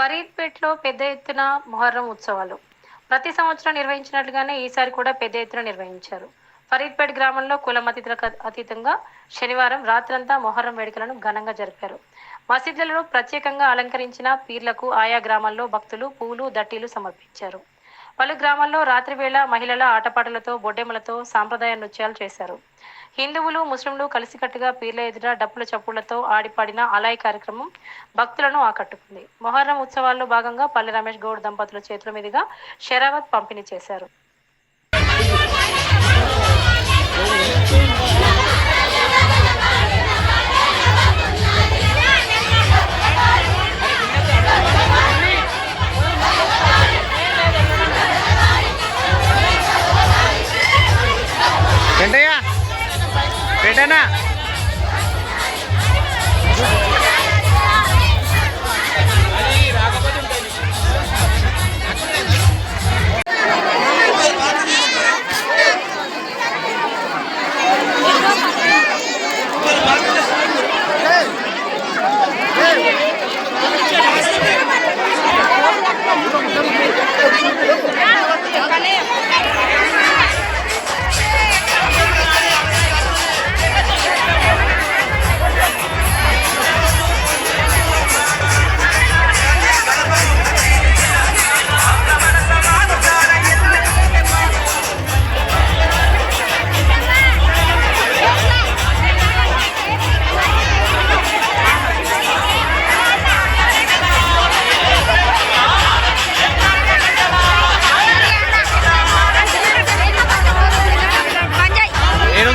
ఫరీద్పేట్లో పెద్ద ఎత్తున మొహర్రం ఉత్సవాలు. ప్రతి సంవత్సరం నిర్వహించినట్లుగానే ఈసారి కూడా పెద్ద ఎత్తున నిర్వహించారు. ఫరీద్పేట్ గ్రామంలో కులం అతీతులకు అతీతంగా శనివారం రాత్రంతా మొహర్రం వేడుకలను ఘనంగా జరిపారు. మసీదులలో ప్రత్యేకంగా అలంకరించిన పీర్లకు ఆయా గ్రామాల్లో భక్తులు పూలు దట్టీలు సమర్పించారు. పలు గ్రామాల్లో రాత్రివేళ మహిళల ఆటపాటలతో బొడ్డెమలతో సాంప్రదాయ నృత్యాలు చేశారు. హిందువులు ముస్లింలు కలిసికట్టుగా పీర్ల ఎదుట డప్పుల చప్పుళ్ళతో ఆడిపాడిన అలాయ్ కార్యక్రమం భక్తులను ఆకట్టుకుంది. మొహర్రం ఉత్సవాల్లో భాగంగా పల్లె రమేష్ గౌడ్ దంపతుల చేతుల మీదుగా షరావత్ పంపిణీ చేశారు. Yeah.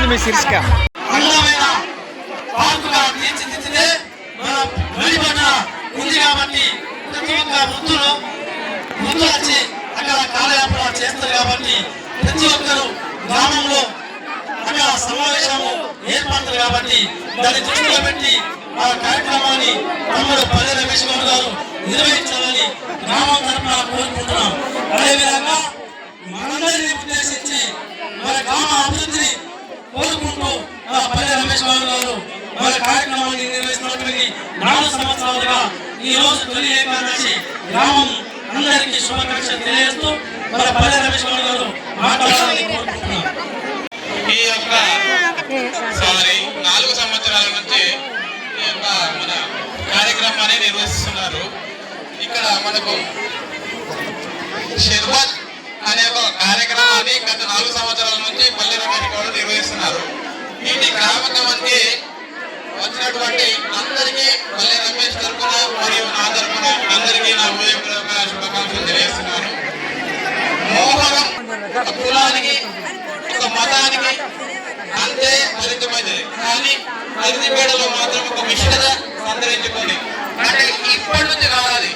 ఏడుంది మీ శీర్షిక? అందమైన పార్కుగా తీర్చిదిద్దితే మన వెలిపడిన ఉంది కాబట్టి ప్రతి ఒక్క వృత్తులు ముందు వచ్చి అక్కడ కాలయాపన చేస్తారు కాబట్టి ప్రతి ఒక్కరు గ్రామంలో అక్కడ సమావేశము ఏర్పడతారు కాబట్టి దాన్ని దృష్టిలో పెట్టి ఆ కార్యక్రమాన్ని తమ్ముడు పల్లె రమేష్ గౌడ్ గారు నిర్వహించాలని గ్రామం తరఫున కోరుకుంటున్నాం అదేవిధంగా మనందరినీ ఉద్దేశించి మన గ్రామ అభివృద్ధిని కోరుకుంటూ ఆ పల్లె గారు మన కార్యక్రమాన్ని నిర్వహిస్తున్నటువంటి నాలుగు సంవత్సరాలుగా ఈ రోజు తొలి ఏకాదశి గ్రామం అందరికీ శుభాకాంక్షలు తెలియజేస్తూ మన పల్లె రమేష్ గారు మాట్లాడాలని కోరుకుంటున్నాం. ఈ యొక్క సారీ నాలుగు సంవత్సరాల నుంచి ఈ యొక్క మన కార్యక్రమాన్ని నిర్వహిస్తున్నారు. ఇక్కడ మనకు షర్బత్ అనే ఒక కార్యక్రమాన్ని గత నాలుగు సంవత్సరాల నుంచి పల్లె రమేష్ గౌడ్ నిర్వహిస్తున్నారు ఇది గ్రామకమంకి వచ్చినటువంటి అందరికీ పల్లె రమేష్ తరఫున మరియు నా తరఫున అందరికీ నా హృదయపూర్వక శుభాకాంక్షలు తెలియజేస్తున్నాను మోహనం ఒక కులానికి ఒక మతానికి అంతే పరిమితమైనది కానీ పరిధిపేడలో మాత్రం ఒక మిశ్రత సంతరించుకుంది. అంటే ఇప్పటి నుంచి కాదు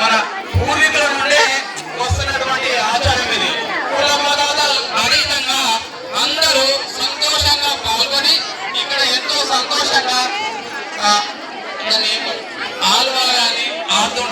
మన పూర్వీకుల నుండే వస్తున్నటువంటి ఆచారం ఇది. కుల మతాలు అతీతంగా అందరూ సంతోషంగా పాల్గొని ఇక్కడ ఎంతో సంతోషంగా ఆ, దాన్ని కానీ ఆడుతుంటారు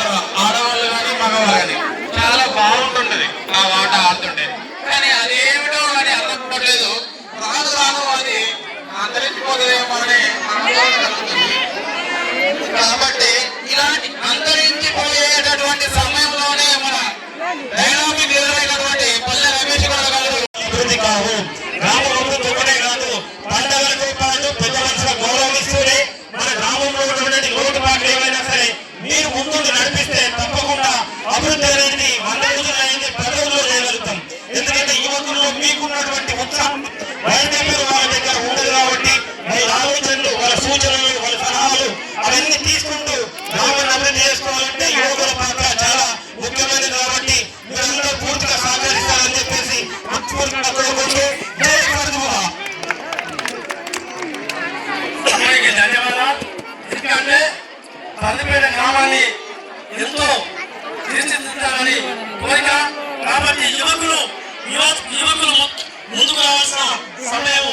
పల్లిపేట గ్రామాన్ని ఎంతో తీర్చిదిద్దాలని కోరిక. కాబట్టి యువకులు యువ- యువకులు ముందుకు రావాల్సిన సమయం